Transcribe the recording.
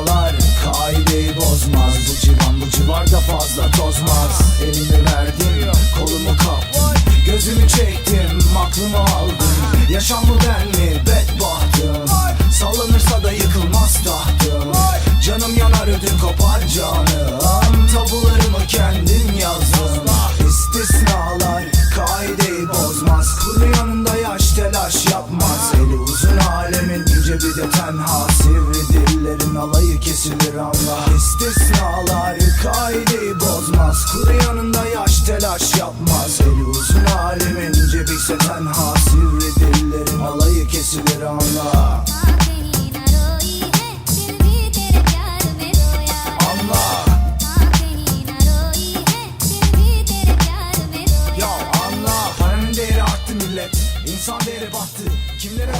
havalar Kaideyi bozmaz. Bu civan bu civarda fazla tozmaz. Elimi verdim kolumu kaptım. Gözümü çektim aklımı aldım. Yaşam bu ben mi? Bedbahtım. Sallanırsa da yıkılmaz tahtım. Canım yanar ödüm kopar canım. Tabularımı kendim yazdım. İstisnalar kaideyi bozmaz. Kulu yanında yaş telaş yapmaz. Eli uzun alemin ince bir de tenha sivri Fakirlerin alayı kesilir anla. İstisnalar kaideyi bozmaz. Kuru yanında yaş telaş yapmaz. Eli uzun alemin cebi ise tenha. Sivri dillerin alayı kesilir anla. İnsan değeri battı. Kimlere